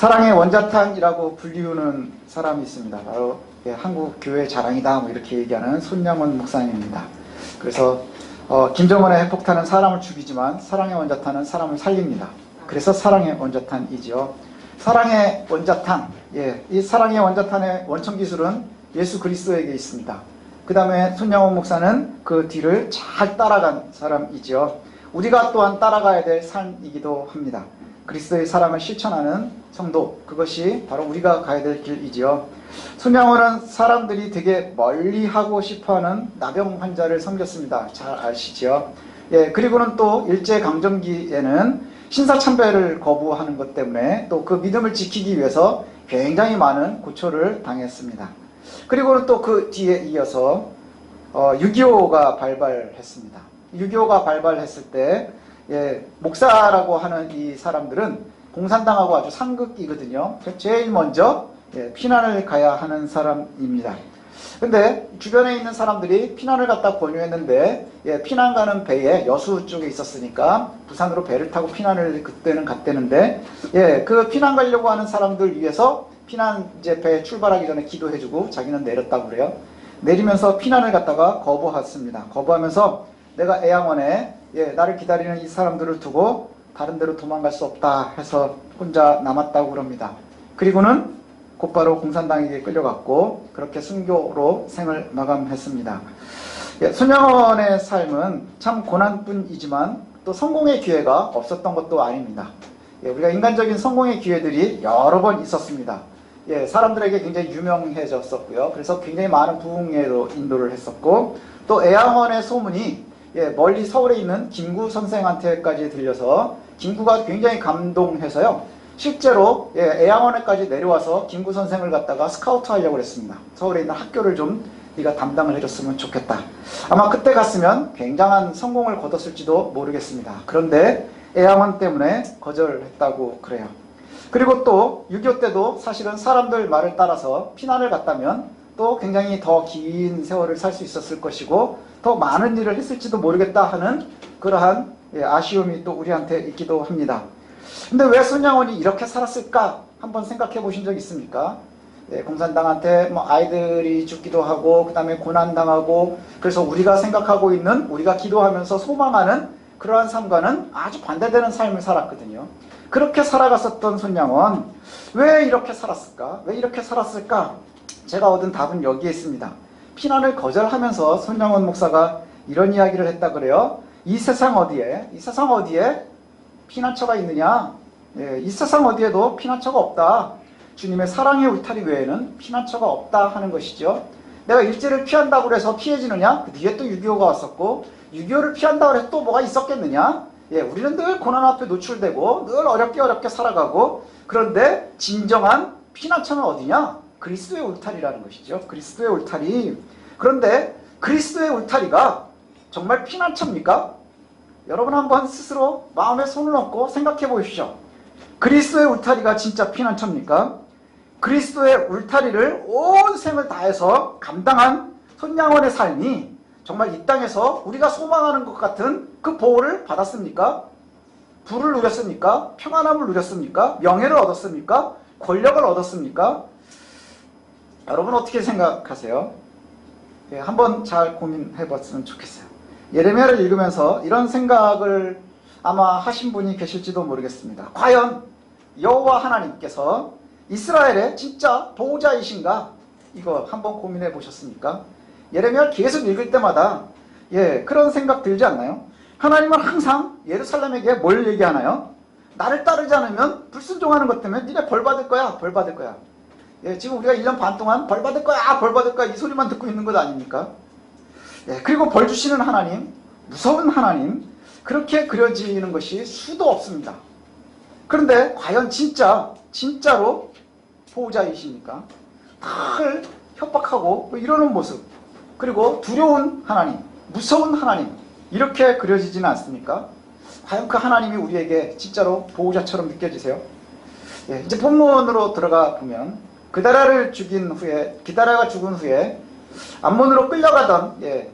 사랑의 원자탄이라고 불리우는 사람이 있습니다. 바로 예, 한국 교회 자랑이다 뭐 이렇게 얘기하는 손양원 목사님입니다. 그래서 어, 김정은의 핵폭탄은 사람을 죽이지만 사랑의 원자탄은 사람을 살립니다. 그래서 사랑의 원자탄이죠. 사랑의 원자탄, 예, 이 사랑의 원자탄의 원천 기술은 예수 그리스도에게 있습니다. 그 다음에 손양원 목사는 그 뒤를 잘 따라간 사람이죠. 우리가 또한 따라가야 될 삶이기도 합니다. 그리스도의 사랑을 실천하는 성도, 그것이 바로 우리가 가야 될 길이지요. 손양원은 사람들이 되게 멀리 하고 싶어 하는 나병 환자를 섬겼습니다. 잘 아시죠? 예, 그리고는 또 일제 강점기에는 신사참배를 거부하는 것 때문에 또 그 믿음을 지키기 위해서 굉장히 많은 고초를 당했습니다. 그리고는 또 그 뒤에 이어서 어, 6.25가 발발했습니다. 6.25가 발발했을 때 예, 목사라고 하는 이 사람들은 공산당하고 아주 상극이거든요. 제일 먼저 예, 피난을 가야 하는 사람입니다. 근데 주변에 있는 사람들이 피난을 갖다 권유했는데 예, 피난 가는 배에 여수 쪽에 있었으니까 부산으로 배를 타고 피난을 그때는 갔대는데 예, 그 피난 가려고 하는 사람들 위해서 피난 이제 배 출발하기 전에 기도해주고 자기는 내렸다고 그래요. 내리면서 피난을 갖다가 거부했습니다. 거부하면서 내가 애양원에 예, 나를 기다리는 이 사람들을 두고 다른 데로 도망갈 수 없다 해서 혼자 남았다고 그럽니다. 그리고는 곧바로 공산당에게 끌려갔고 그렇게 순교로 생을 마감했습니다. 예, 손양원의 삶은 참 고난뿐이지만 또 성공의 기회가 없었던 것도 아닙니다. 예, 우리가 인간적인 성공의 기회들이 여러 번 있었습니다. 예, 사람들에게 굉장히 유명해졌었고요. 그래서 굉장히 많은 부흥회로 인도를 했었고 또 애양원의 소문이 예, 멀리 서울에 있는 김구 선생한테까지 들려서 김구가 굉장히 감동해서요. 실제로 예, 애양원에까지 내려와서 김구 선생을 갖다가 스카우트 하려고 그랬습니다. 서울에 있는 학교를 좀 네가 담당을 해줬으면 좋겠다. 아마 그때 갔으면 굉장한 성공을 거뒀을지도 모르겠습니다. 그런데 애양원 때문에 거절했다고 그래요. 그리고 또 6.25 때도 사실은 사람들 말을 따라서 피난을 갔다면 또 굉장히 더 긴 세월을 살 수 있었을 것이고 더 많은 일을 했을지도 모르겠다 하는 그러한 예, 아쉬움이 또 우리한테 있기도 합니다. 근데 왜 손양원이 이렇게 살았을까 한번 생각해 보신 적 있습니까? 예, 공산당한테 뭐 아이들이 죽기도 하고 그 다음에 고난당하고 그래서 우리가 생각하고 있는 우리가 기도하면서 소망하는 그러한 삶과는 아주 반대되는 삶을 살았거든요. 그렇게 살아갔었던 손양원 왜 이렇게 살았을까? 왜 이렇게 살았을까? 제가 얻은 답은 여기에 있습니다. 피난을 거절하면서 손양원 목사가 이런 이야기를 했다 그래요. 이 세상 어디에 이 세상 어디에 피난처가 있느냐? 예, 이 세상 어디에도 피난처가 없다. 주님의 사랑의 울타리 외에는 피난처가 없다 하는 것이죠. 내가 일제를 피한다고 해서 피해지느냐? 그 뒤에 또 6.25가 왔었고 6.25를 피한다고 해서 또 뭐가 있었겠느냐? 예, 우리는 늘 고난 앞에 노출되고 늘 어렵게 어렵게 살아가고 그런데 진정한 피난처는 어디냐? 그리스도의 울타리라는 것이죠. 그리스도의 울타리. 그런데 그리스도의 울타리가 정말 피난처입니까? 여러분 한번 스스로 마음에 손을 얹고 생각해 보십시오. 그리스도의 울타리가 진짜 피난처입니까? 그리스도의 울타리를 온 생을 다해서 감당한 손양원의 삶이 정말 이 땅에서 우리가 소망하는 것 같은 그 보호를 받았습니까? 부를 누렸습니까? 평안함을 누렸습니까? 명예를 얻었습니까? 권력을 얻었습니까? 여러분 어떻게 생각하세요? 예, 한번 잘 고민해 봤으면 좋겠어요. 예레미야를 읽으면서 이런 생각을 아마 하신 분이 계실지도 모르겠습니다. 과연 여호와 하나님께서 이스라엘의 진짜 보호자이신가? 이거 한번 고민해 보셨습니까? 예레미야를 계속 읽을 때마다 예, 그런 생각 들지 않나요? 하나님은 항상 예루살렘에게 뭘 얘기하나요? 나를 따르지 않으면 불순종하는 것 때문에 니네 벌 받을 거야. 벌 받을 거야. 예, 지금 우리가 1년 반 동안 벌 받을 거야. 벌 받을 거야. 이 소리만 듣고 있는 것 아닙니까? 예, 그리고 벌 주시는 하나님, 무서운 하나님, 그렇게 그려지는 것이 수도 없습니다. 그런데 과연 진짜, 진짜로 보호자이십니까? 늘 협박하고 뭐 이러는 모습, 그리고 두려운 하나님, 무서운 하나님, 이렇게 그려지지는 않습니까? 과연 그 하나님이 우리에게 진짜로 보호자처럼 느껴지세요? 예, 이제 본문으로 들어가 보면 그다라를 죽인 후에 기다라가 죽은 후에 암몬으로 끌려가던 예,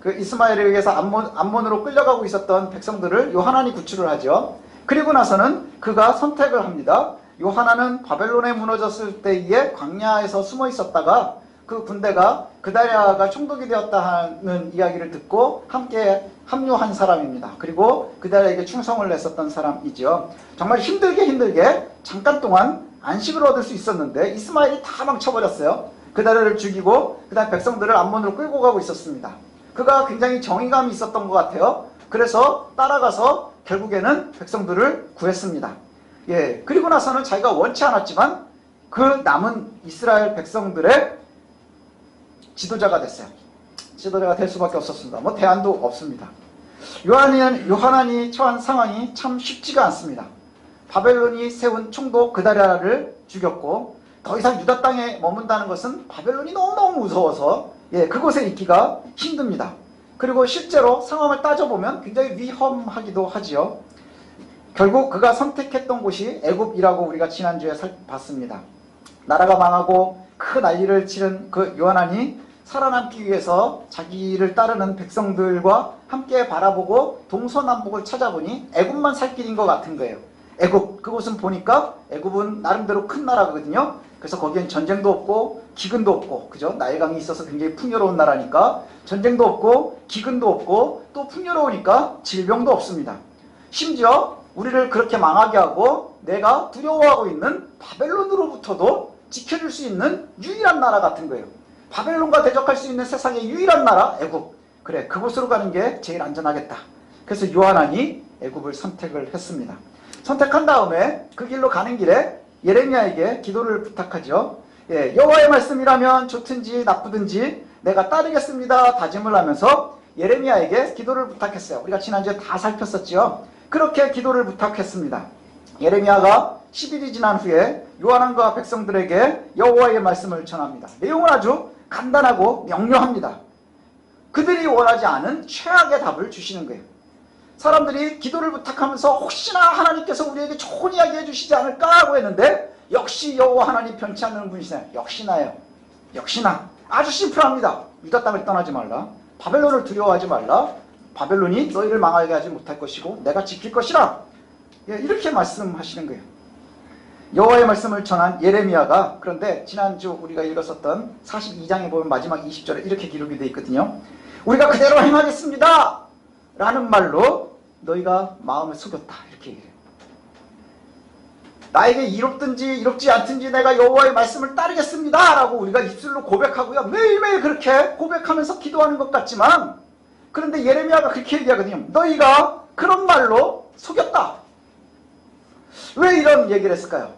그 이스마엘에 의해서 암몬, 암몬으로 끌려가고 있었던 백성들을 요하나니 구출을 하죠. 그리고 나서는 그가 선택을 합니다. 요하나는 바벨론에 무너졌을 때에 광야에서 숨어 있었다가 그 군대가 그다리아가 총독이 되었다 하는 이야기를 듣고 함께 합류한 사람입니다. 그리고 그다리아에게 충성을 냈었던 사람이죠. 정말 힘들게 힘들게 잠깐 동안 안식을 얻을 수 있었는데 이스마엘이 다 망쳐버렸어요. 그다리아를 죽이고 그 다음 백성들을 암몬으로 끌고 가고 있었습니다. 그가 굉장히 정의감이 있었던 것 같아요. 그래서 따라가서 결국에는 백성들을 구했습니다. 예, 그리고 나서는 자기가 원치 않았지만 그 남은 이스라엘 백성들의 지도자가 됐어요. 지도자가 될 수밖에 없었습니다. 뭐 대안도 없습니다. 요한이, 요하난이 처한 상황이 참 쉽지가 않습니다. 바벨론이 세운 총독 그다리아를 죽였고 더 이상 유다 땅에 머문다는 것은 바벨론이 너무너무 무서워서 예, 그곳에 있기가 힘듭니다. 그리고 실제로 상황을 따져보면 굉장히 위험하기도 하지요. 결국 그가 선택했던 곳이 애굽이라고 우리가 지난주에 살, 봤습니다. 나라가 망하고 큰 난리를 치른 그 요한안이 살아남기 위해서 자기를 따르는 백성들과 함께 바라보고 동서남북을 찾아보니 애굽만 살 길인 것 같은 거예요. 애굽 그곳은 보니까 애굽은 나름대로 큰 나라거든요. 그래서 거기엔 전쟁도 없고 기근도 없고 그죠? 나일강이 있어서 굉장히 풍요로운 나라니까 전쟁도 없고 기근도 없고 또 풍요로우니까 질병도 없습니다. 심지어 우리를 그렇게 망하게 하고 내가 두려워하고 있는 바벨론으로부터도 지켜줄 수 있는 유일한 나라 같은 거예요. 바벨론과 대적할 수 있는 세상의 유일한 나라 애굽. 그래 그곳으로 가는 게 제일 안전하겠다. 그래서 요한안이 애굽을 선택을 했습니다. 선택한 다음에 그 길로 가는 길에 예레미야에게 기도를 부탁하죠. 예, 여호와의 말씀이라면 좋든지 나쁘든지 내가 따르겠습니다. 다짐을 하면서 예레미야에게 기도를 부탁했어요. 우리가 지난주에 다 살폈었죠. 그렇게 기도를 부탁했습니다. 예레미야가 10일이 지난 후에 요한왕과 백성들에게 여호와의 말씀을 전합니다. 내용은 아주 간단하고 명료합니다. 그들이 원하지 않은 최악의 답을 주시는 거예요. 사람들이 기도를 부탁하면서 혹시나 하나님께서 우리에게 좋은 이야기 해주시지 않을까 하고 했는데 역시 여호와 하나님 편치 않는 분이시네요. 역시나요. 역시나 아주 심플합니다. 유다 땅을 떠나지 말라. 바벨론을 두려워하지 말라. 바벨론이 너희를 망하게 하지 못할 것이고 내가 지킬 것이라. 예, 이렇게 말씀하시는 거예요. 여호와의 말씀을 전한 예레미야가 그런데 지난주 우리가 읽었었던 42장에 보면 마지막 20절에 이렇게 기록이 되어 있거든요. 우리가 그대로 행하겠습니다. 라는 말로 너희가 마음을 속였다. 이렇게 얘기해요. 나에게 이롭든지 이롭지 않든지 내가 여호와의 말씀을 따르겠습니다. 라고 우리가 입술로 고백하고요. 매일매일 그렇게 고백하면서 기도하는 것 같지만 그런데 예레미야가 그렇게 얘기하거든요. 너희가 그런 말로 속였다. 왜 이런 얘기를 했을까요?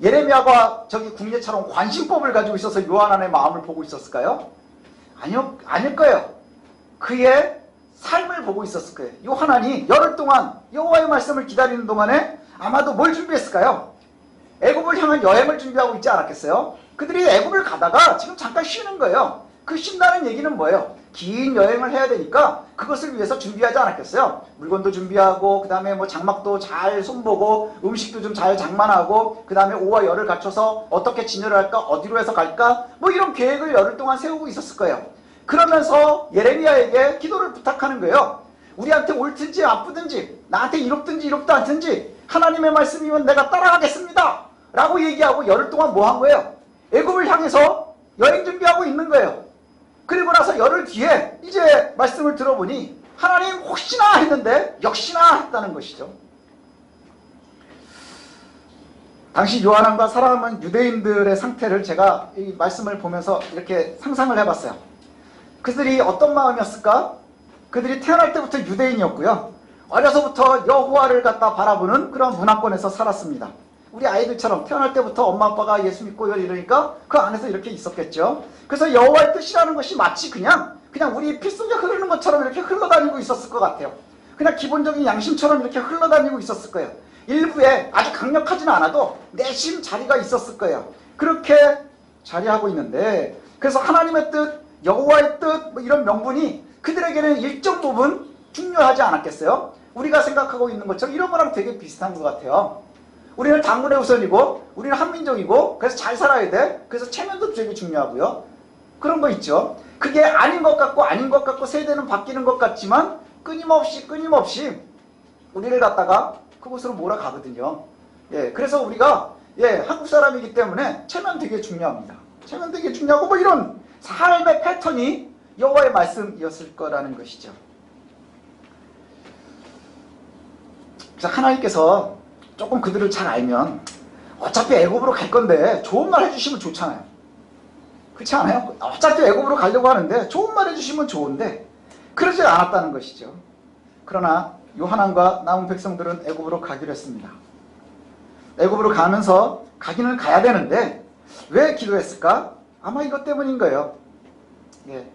예레미야가 저기 국례처럼 관심법을 가지고 있어서 요한안의 마음을 보고 있었을까요? 아니요, 아닐 거예요. 그의 삶을 보고 있었을 거예요. 요한안이 열흘 동안 여호와의 말씀을 기다리는 동안에 아마도 뭘 준비했을까요? 애굽을 향한 여행을 준비하고 있지 않았겠어요? 그들이 애굽을 가다가 지금 잠깐 쉬는 거예요. 그 쉰다는 얘기는 뭐예요? 긴 여행을 해야 되니까 그것을 위해서 준비하지 않았겠어요? 물건도 준비하고 그 다음에 뭐 장막도 잘 손보고 음식도 좀 잘 장만하고 그 다음에 오와 열을 갖춰서 어떻게 진열을 할까 어디로 해서 갈까 뭐 이런 계획을 열흘 동안 세우고 있었을 거예요. 그러면서 예레미야에게 기도를 부탁하는 거예요. 우리한테 옳든지 아프든지 나한테 이롭든지 이롭지 않든지 하나님의 말씀이면 내가 따라가겠습니다. 라고 얘기하고 열흘 동안 뭐 한 거예요? 애굽을 향해서 여행 준비하고 있는 거예요. 그리고 나서 열흘 뒤에 이제 말씀을 들어보니 하나님 혹시나 했는데 역시나 했다는 것이죠. 당시 요한왕과 사랑하는 유대인들의 상태를 제가 이 말씀을 보면서 이렇게 상상을 해봤어요. 그들이 어떤 마음이었을까? 그들이 태어날 때부터 유대인이었고요. 어려서부터 여호와를 갖다 바라보는 그런 문화권에서 살았습니다. 우리 아이들처럼 태어날 때부터 엄마 아빠가 예수 믿고 이러니까 그 안에서 이렇게 있었겠죠. 그래서 여호와의 뜻이라는 것이 마치 그냥 그냥 우리 피 속에 흐르는 것처럼 이렇게 흘러다니고 있었을 것 같아요. 그냥 기본적인 양심처럼 이렇게 흘러다니고 있었을 거예요. 일부에 아주 강력하지는 않아도 내심 자리가 있었을 거예요. 그렇게 자리하고 있는데 그래서 하나님의 뜻, 여호와의 뜻, 뭐 이런 명분이 그들에게는 일정 부분 중요하지 않았겠어요? 우리가 생각하고 있는 것처럼 이런 거랑 되게 비슷한 것 같아요. 우리는 당군의 우선이고, 우리는 한민족이고, 그래서 잘 살아야 돼. 그래서 체면도 되게 중요하고요. 그런 거 있죠. 그게 아닌 것 같고, 아닌 것 같고, 세대는 바뀌는 것 같지만, 끊임없이, 끊임없이, 우리를 갖다가 그곳으로 몰아가거든요. 예, 그래서 우리가 예, 한국 사람이기 때문에 체면 되게 중요합니다. 체면 되게 중요하고 뭐 이런 삶의 패턴이 여호와의 말씀이었을 거라는 것이죠. 그래서 하나님께서 조금 그들을 잘 알면 어차피 애굽으로 갈 건데 좋은 말 해주시면 좋잖아요. 그렇지 않아요? 어차피 애굽으로 가려고 하는데 좋은 말 해주시면 좋은데 그러지 않았다는 것이죠. 그러나 요한왕과 남은 백성들은 애굽으로 가기로 했습니다. 애굽으로 가면서 가기는 가야 되는데 왜 기도했을까? 아마 이것 때문인 거예요. 예.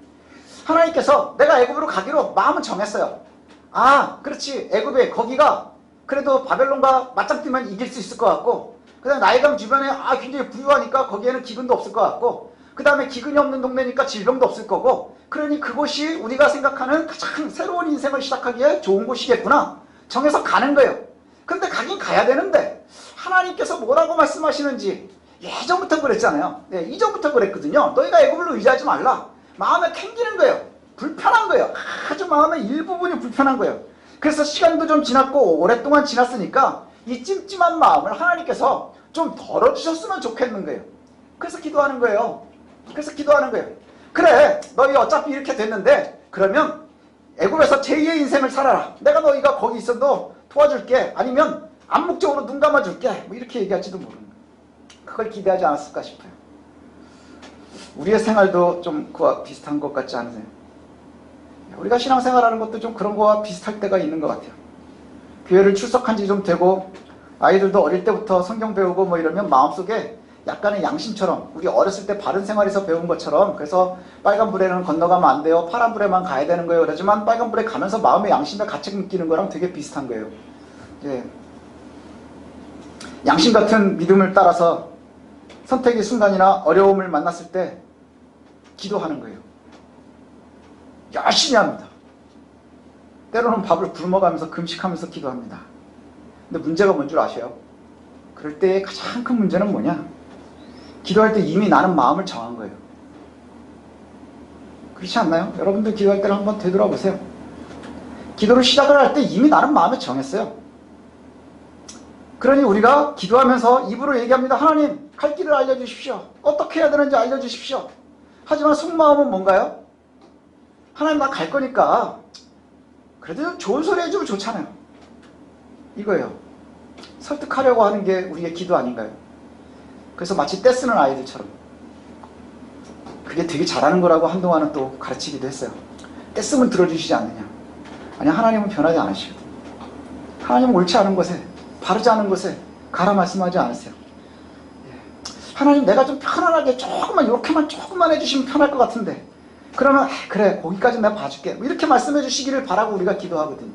하나님께서 내가 애굽으로 가기로 마음은 정했어요. 아, 그렇지. 애굽에 거기가 그래도 바벨론과 맞짱 뜨면 이길 수 있을 것 같고 그다음에 나이강 주변에 아 굉장히 부유하니까 거기에는 기근도 없을 것 같고 그 다음에 기근이 없는 동네니까 질병도 없을 거고 그러니 그곳이 우리가 생각하는 가장 새로운 인생을 시작하기에 좋은 곳이겠구나 정해서 가는 거예요. 근데 가긴 가야 되는데 하나님께서 뭐라고 말씀하시는지 예전부터 그랬잖아요. 네, 이전부터 그랬거든요. 너희가 애굽을 의지하지 말라. 마음에 캥기는 거예요. 불편한 거예요. 아주 마음의 일부분이 불편한 거예요. 그래서 시간도 좀 지났고 오랫동안 지났으니까 이 찜찜한 마음을 하나님께서 좀 덜어주셨으면 좋겠는 거예요. 그래서 기도하는 거예요. 그래서 기도하는 거예요. 그래, 너희 어차피 이렇게 됐는데 그러면 애굽에서 제2의 인생을 살아라. 내가 너희가 거기 있어도 도와줄게. 아니면 암묵적으로 눈 감아줄게. 뭐 이렇게 얘기할지도 모르는. 그걸 기대하지 않았을까 싶어요. 우리의 생활도 좀 그와 비슷한 것 같지 않으세요? 우리가 신앙생활하는 것도 좀 그런 거와 비슷할 때가 있는 것 같아요. 교회를 출석한 지 좀 되고 아이들도 어릴 때부터 성경 배우고 뭐 이러면 마음속에 약간의 양심처럼 우리 어렸을 때 바른 생활에서 배운 것처럼 그래서 빨간 불에는 건너가면 안 돼요. 파란 불에만 가야 되는 거예요. 그러지만 빨간 불에 가면서 마음의 양심에 같이 느끼는 거랑 되게 비슷한 거예요. 예. 양심 같은 믿음을 따라서 선택의 순간이나 어려움을 만났을 때 기도하는 거예요. 열심히 합니다. 때로는 밥을 굶어가면서 금식하면서 기도합니다. 근데 문제가 뭔 줄 아셔요? 그럴 때 가장 큰 문제는 뭐냐? 기도할 때 이미 나는 마음을 정한 거예요. 그렇지 않나요? 여러분들 기도할 때를 한번 되돌아보세요. 기도를 시작을 할 때 이미 나는 마음에 정했어요. 그러니 우리가 기도하면서 입으로 얘기합니다. 하나님, 갈 길을 알려주십시오. 어떻게 해야 되는지 알려주십시오. 하지만 속마음은 뭔가요? 하나님 나 갈 거니까 그래도 좋은 소리 해주면 좋잖아요. 이거예요. 설득하려고 하는 게 우리의 기도 아닌가요? 그래서 마치 떼쓰는 아이들처럼 그게 되게 잘하는 거라고 한동안은 또 가르치기도 했어요. 떼쓰면 들어주시지 않느냐. 아니 하나님은 변하지 않으시거든요. 하나님은 옳지 않은 것에 바르지 않은 것에 가라 말씀하지 않으세요. 예. 하나님 내가 좀 편안하게 조금만 이렇게만 조금만 해주시면 편할 것 같은데 그러면 아, 그래 거기까지 내가 봐줄게 뭐 이렇게 말씀해 주시기를 바라고 우리가 기도하거든요.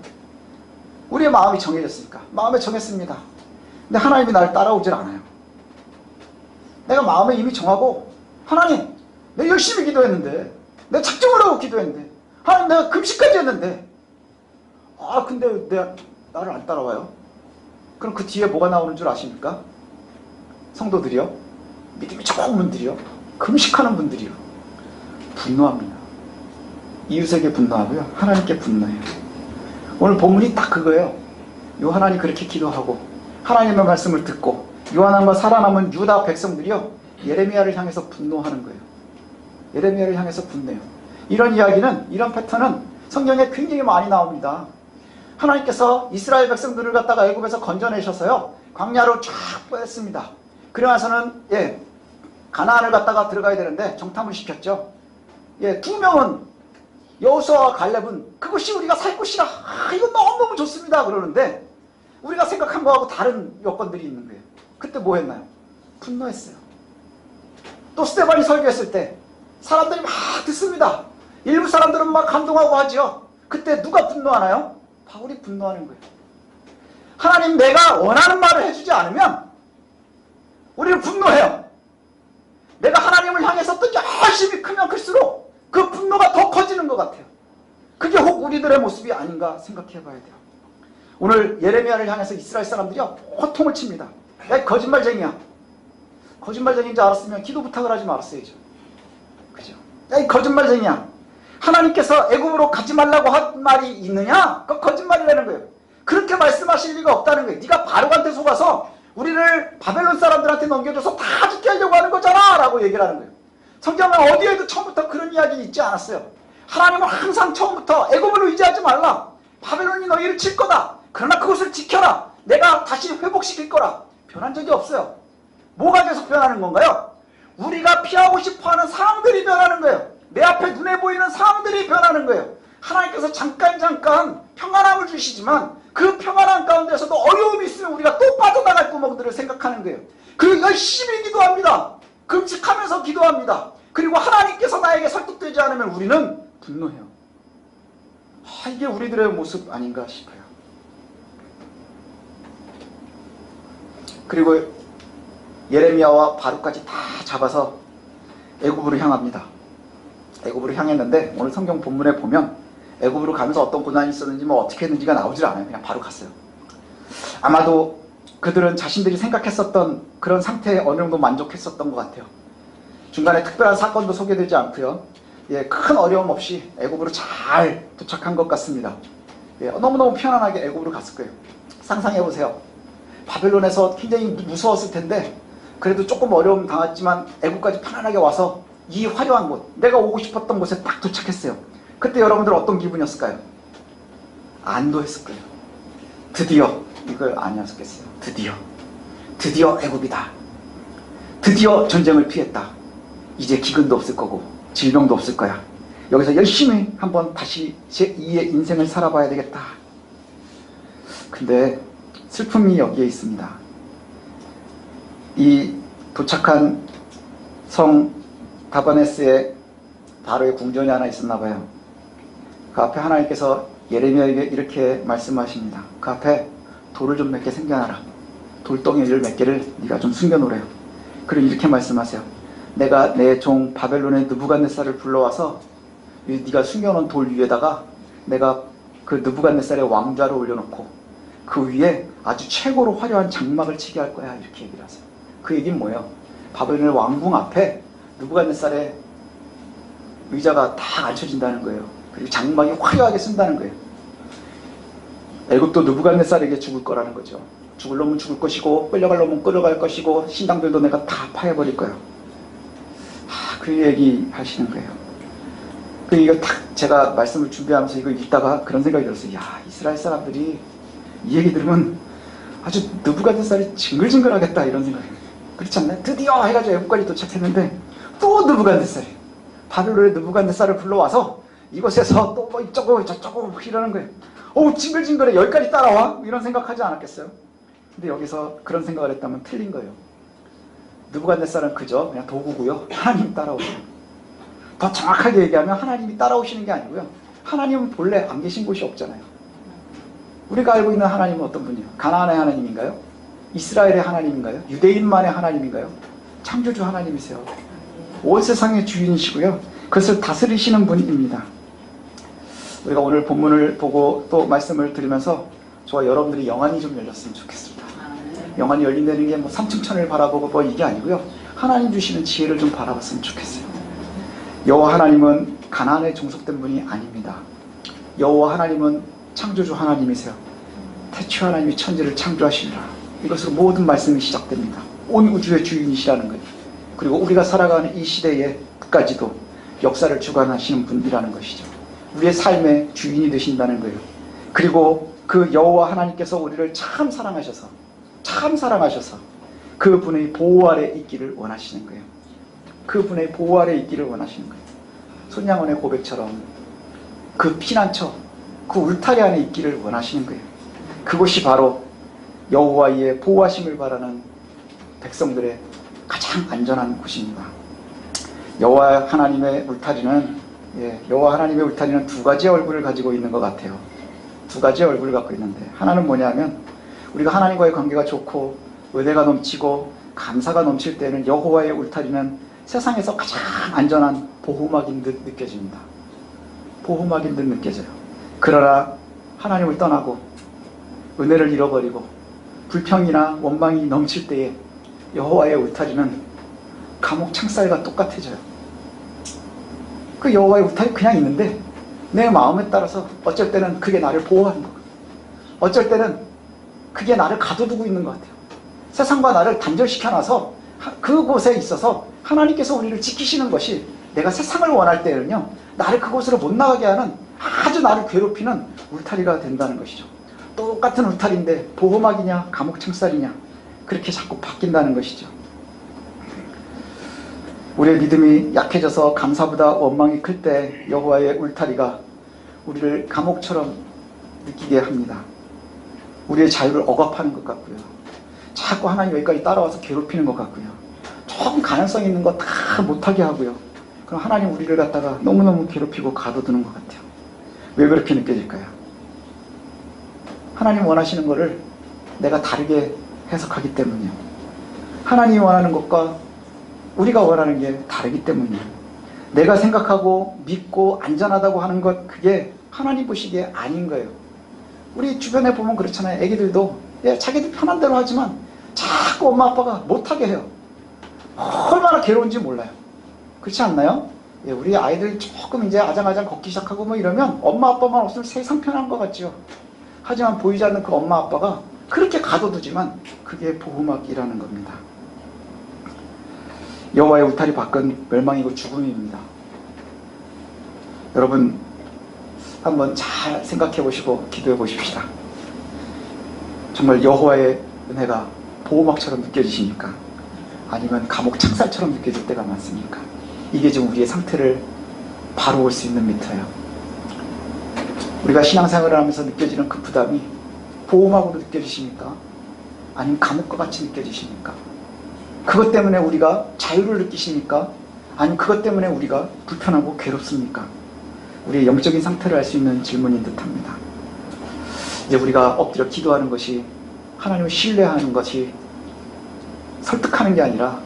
우리의 마음이 정해졌으니까 마음에 정했습니다. 근데 하나님이 나를 따라오질 않아요. 내가 마음에 이미 정하고 하나님 내가 열심히 기도했는데 내가 작정을 하고 기도했는데 하나님 내가 금식까지 했는데 아 근데 내가 나를 안 따라와요. 그럼 그 뒤에 뭐가 나오는 줄 아십니까? 성도들이요. 믿음이 적은 분들이요. 금식하는 분들이요. 분노합니다. 이웃에게 분노하고요. 하나님께 분노해요. 오늘 본문이 딱 그거예요. 요한안이 그렇게 기도하고 하나님의 말씀을 듣고 요한안과 살아남은 유다 백성들이요. 예레미야를 향해서 분노하는 거예요. 예레미야를 향해서 분노해요. 이런 이야기는 이런 패턴은 성경에 굉장히 많이 나옵니다. 하나님께서 이스라엘 백성들을 갖다가 애굽에서 건져내셔서요. 광야로 쫙 뺐습니다. 그러나서는 예, 가나안을 갖다가 들어가야 되는데 정탐을 시켰죠. 예, 두 명은 여호수아와 갈렙은 그것이 우리가 살 곳이라 아, 이거 너무너무 좋습니다 그러는데 우리가 생각한 거하고 다른 여건들이 있는 거예요. 그때 뭐 했나요? 분노했어요. 또 스테반이 설교했을 때 사람들이 막 듣습니다. 일부 사람들은 막 감동하고 하죠. 그때 누가 분노하나요? 바울이 분노하는 거예요. 하나님 내가 원하는 말을 해주지 않으면 우리는 분노해요. 내가 하나님을 향해서 또 열심히 크면 클수록 그 분노가 더 커지는 것 같아요. 그게 혹 우리들의 모습이 아닌가 생각해 봐야 돼요. 오늘 예레미야를 향해서 이스라엘 사람들이요 호통을 칩니다. 야 거짓말쟁이야. 거짓말쟁이인 줄 알았으면 기도 부탁을 하지 말았어야죠. 그죠? 야 이 거짓말쟁이야. 하나님께서 애굽으로 가지 말라고 한 말이 있느냐? 그 거짓말이라는 거예요. 그렇게 말씀하실 리가 없다는 거예요. 네가 바로한테 속아서 우리를 바벨론 사람들한테 넘겨줘서 다 죽게 하려고 하는 거잖아 라고 얘기를 하는 거예요. 성경은 어디에도 처음부터 그런 이야기 있지 않았어요. 하나님은 항상 처음부터 애굽을 의지하지 말라. 바벨론이 너희를 칠 거다. 그러나 그것을 지켜라. 내가 다시 회복시킬 거라. 변한 적이 없어요. 뭐가 계속 변하는 건가요? 우리가 피하고 싶어하는 상황들이. 내 보이는 상황들이 변하는 거예요. 하나님께서 잠깐 잠깐 평안함을 주시지만 그 평안함 가운데서도 어려움이 있으면 우리가 또 빠져나갈 구멍들을 생각하는 거예요. 그리고 열심히 기도합니다. 금식하면서 기도합니다. 그리고 하나님께서 나에게 설득되지 않으면 우리는 분노해요. 아, 이게 우리들의 모습 아닌가 싶어요. 그리고 예레미야와 바룩까지 다 잡아서 애굽으로 향합니다. 애굽으로 향했는데 오늘 성경 본문에 보면 애굽으로 가면서 어떤 고난이 있었는지 뭐 어떻게 했는지가 나오질 않아요. 그냥 바로 갔어요. 아마도 그들은 자신들이 생각했었던 그런 상태에 어느 정도 만족했었던 것 같아요. 중간에 특별한 사건도 소개되지 않고요. 예, 큰 어려움 없이 애굽으로 잘 도착한 것 같습니다. 예, 너무너무 편안하게 애굽으로 갔을 거예요. 상상해 보세요. 바벨론에서 굉장히 무서웠을 텐데 그래도 조금 어려움 당했지만 애국까지 편안하게 와서 이 화려한 곳, 내가 오고 싶었던 곳에 딱 도착했어요. 그때 여러분들 어떤 기분이었을까요? 안도했을 거예요. 드디어 이걸 아니었겠어요. 드디어, 드디어 애국이다. 드디어 전쟁을 피했다. 이제 기근도 없을 거고 질병도 없을 거야. 여기서 열심히 한번 다시 제 2의 인생을 살아봐야 되겠다. 근데 슬픔이 여기에 있습니다. 이 도착한 성 다바네스에 바로의 궁전이 하나 있었나 봐요. 그 앞에 하나님께서 예레미야에게 이렇게 말씀하십니다. 그 앞에 돌을 좀 몇 개 생겨놔라. 돌덩이를 몇 개를 네가 좀 숨겨놓으래요. 그리고 이렇게 말씀하세요. 내가 내 종 바벨론의 느부갓네살을 불러와서 이 네가 숨겨놓은 돌 위에다가 내가 그 느부갓네살의 왕좌를 올려놓고 그 위에 아주 최고로 화려한 장막을 치게 할 거야 이렇게 얘기를 하세요. 그 얘기는 뭐예요? 바벨론의 왕궁 앞에 느부갓네살의 의자가 다 앉혀진다는 거예요. 그리고 장막이 화려하게 쓴다는 거예요. 애굽도 느부갓네살에게 죽을 거라는 거죠. 죽을 놈은 죽을 것이고 끌려갈 놈은 끌려갈 것이고 신당들도 내가 다 파해버릴 거예요. 하, 그 얘기 하시는 거예요. 그 이거 딱 제가 말씀을 준비하면서 이거 읽다가 그런 생각이 들었어요. 야 이스라엘 사람들이 이 얘기 들으면 아주 느부갓네살이 징글징글하겠다 이런 생각이 그렇지 않나요? 드디어 해가지고 애국까지 도착했는데 또 느부갓네살이 바벨론의 느부갓네살을 불러와서 이곳에서 또 뭐 이쪽으로 저쪽으로 이러는 거예요. 오 징글징글해 여기까지 따라와? 이런 생각하지 않았겠어요? 근데 여기서 그런 생각을 했다면 틀린 거예요. 느부갓네살은 그저 그냥 도구고요. 하나님 따라오세요. 더 정확하게 얘기하면 하나님이 따라오시는 게 아니고요. 하나님은 본래 안 계신 곳이 없잖아요. 우리가 알고 있는 하나님은 어떤 분이에요? 가나안의 하나님인가요? 이스라엘의 하나님인가요? 유대인만의 하나님인가요? 창조주 하나님이세요. 온 세상의 주인이시고요. 그것을 다스리시는 분입니다. 우리가 오늘 본문을 보고 또 말씀을 드리면서 저와 여러분들이 영안이 좀 열렸으면 좋겠습니다. 영안이 열린다는 게뭐 삼층천을 바라보고 뭐 이게 아니고요. 하나님 주시는 지혜를 좀 바라봤으면 좋겠어요. 여호와 하나님은 가나안에 종속된 분이 아닙니다. 여호와 하나님은 창조주 하나님이세요. 태초 하나님이 천지를 창조하시니라. 이것으로 모든 말씀이 시작됩니다. 온 우주의 주인이시라는 거예요. 그리고 우리가 살아가는 이 시대에까지도 역사를 주관하시는 분이라는 것이죠. 우리의 삶의 주인이 되신다는 거예요. 그리고 그 여호와 하나님께서 우리를 참 사랑하셔서 참 사랑하셔서 그분의 보호 아래 있기를 원하시는 거예요. 그분의 보호 아래 있기를 원하시는 거예요. 손양원의 고백처럼 그 피난처, 그 울타리 안에 있기를 원하시는 거예요. 그곳이 바로 여호와의 보호하심을 바라는 백성들의 가장 안전한 곳입니다. 여호와 하나님의 울타리는 예, 여호와 하나님의 울타리는 두 가지 얼굴을 가지고 있는 것 같아요. 두 가지 얼굴을 갖고 있는데 하나는 뭐냐면 우리가 하나님과의 관계가 좋고 은혜가 넘치고 감사가 넘칠 때는 여호와의 울타리는 세상에서 가장 안전한 보호막인 듯 느껴집니다. 보호막인 듯 느껴져요. 그러나 하나님을 떠나고 은혜를 잃어버리고 불평이나 원망이 넘칠 때에 여호와의 울타리는 감옥 창살과 똑같아져요. 그 여호와의 울타리 그냥 있는데 내 마음에 따라서 어쩔 때는 그게 나를 보호하는 거. 어쩔 때는 그게 나를 가둬두고 있는 것 같아요. 세상과 나를 단절시켜놔서 하- 그곳에 있어서 하나님께서 우리를 지키시는 것이 내가 세상을 원할 때는요 나를 그곳으로 못 나가게 하는 아주 나를 괴롭히는 울타리가 된다는 것이죠. 똑같은 울타리인데 보호막이냐 감옥 창살이냐 그렇게 자꾸 바뀐다는 것이죠. 우리의 믿음이 약해져서 감사보다 원망이 클 때 여호와의 울타리가 우리를 감옥처럼 느끼게 합니다. 우리의 자유를 억압하는 것 같고요. 자꾸 하나님 여기까지 따라와서 괴롭히는 것 같고요. 조금 가능성 있는 거 다 못하게 하고요. 그럼 하나님 우리를 갖다가 너무너무 괴롭히고 가둬두는 것 같아요. 왜 그렇게 느껴질까요? 하나님 원하시는 거를 내가 다르게 해석하기 때문이요. 하나님이 원하는 것과 우리가 원하는 게 다르기 때문이에요. 내가 생각하고 믿고 안전하다고 하는 것 그게 하나님 보시기에 아닌 거예요. 우리 주변에 보면 그렇잖아요. 애기들도 예, 자기들 편한 대로 하지만 자꾸 엄마 아빠가 못하게 해요. 얼마나 괴로운지 몰라요. 그렇지 않나요? 예, 우리 아이들 조금 이제 아장아장 걷기 시작하고 뭐 이러면 엄마 아빠만 없으면 세상 편한 것 같죠. 하지만 보이지 않는 그 엄마 아빠가 그렇게 가둬두지만 그게 보호막이라는 겁니다. 여호와의 울타리 밖은 멸망이고 죽음입니다. 여러분 한번 잘 생각해 보시고 기도해 보십시다. 정말 여호와의 은혜가 보호막처럼 느껴지십니까? 아니면 감옥 창살처럼 느껴질 때가 많습니까? 이게 지금 우리의 상태를 바로 올 수 있는 미터예요. 우리가 신앙생활을 하면서 느껴지는 그 부담이 보호막으로 느껴지십니까? 아니면 감옥과 같이 느껴지십니까? 그것 때문에 우리가 자유를 느끼십니까? 아니면 그것 때문에 우리가 불편하고 괴롭습니까? 우리의 영적인 상태를 알 수 있는 질문인 듯 합니다. 이제 우리가 엎드려 기도하는 것이 하나님을 신뢰하는 것이 설득하는 게 아니라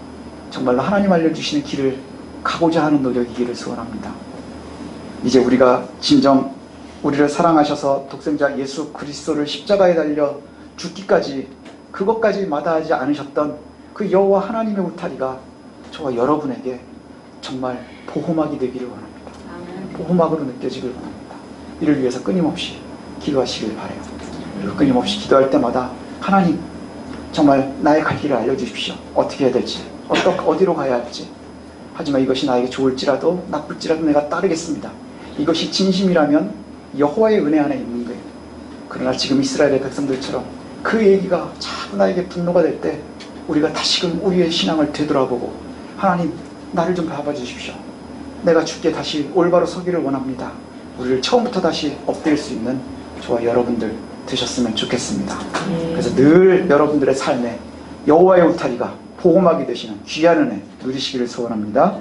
정말로 하나님 알려주시는 길을 가고자 하는 노력이기를 소원합니다. 이제 우리가 진정 우리를 사랑하셔서 독생자 예수 그리스도를 십자가에 달려 죽기까지 그것까지 마다하지 않으셨던 그 여호와 하나님의 울타리가 저와 여러분에게 정말 보호막이 되기를 원합니다. 보호막으로 느껴지길 원합니다. 이를 위해서 끊임없이 기도하시길 바래요. 그리고 끊임없이 기도할 때마다 하나님 정말 나의 갈 길을 알려주십시오. 어떻게 해야 될지, 어떠, 어디로 가야 할지. 하지만 이것이 나에게 좋을지라도 나쁠지라도 내가 따르겠습니다. 이것이 진심이라면 여호와의 은혜 안에 있는 거예요. 그러나 지금 이스라엘의 백성들처럼 그 얘기가 자꾸 나에게 분노가 될 때 우리가 다시금 우리의 신앙을 되돌아보고 하나님 나를 좀 봐봐 주십시오. 내가 죽게 다시 올바로 서기를 원합니다. 우리를 처음부터 다시 엎드릴 수 있는 저와 여러분들 되셨으면 좋겠습니다. 그래서 늘 여러분들의 삶에 여호와의 울타리가 보호막이 되시는 귀한 은혜 누리시기를 소원합니다.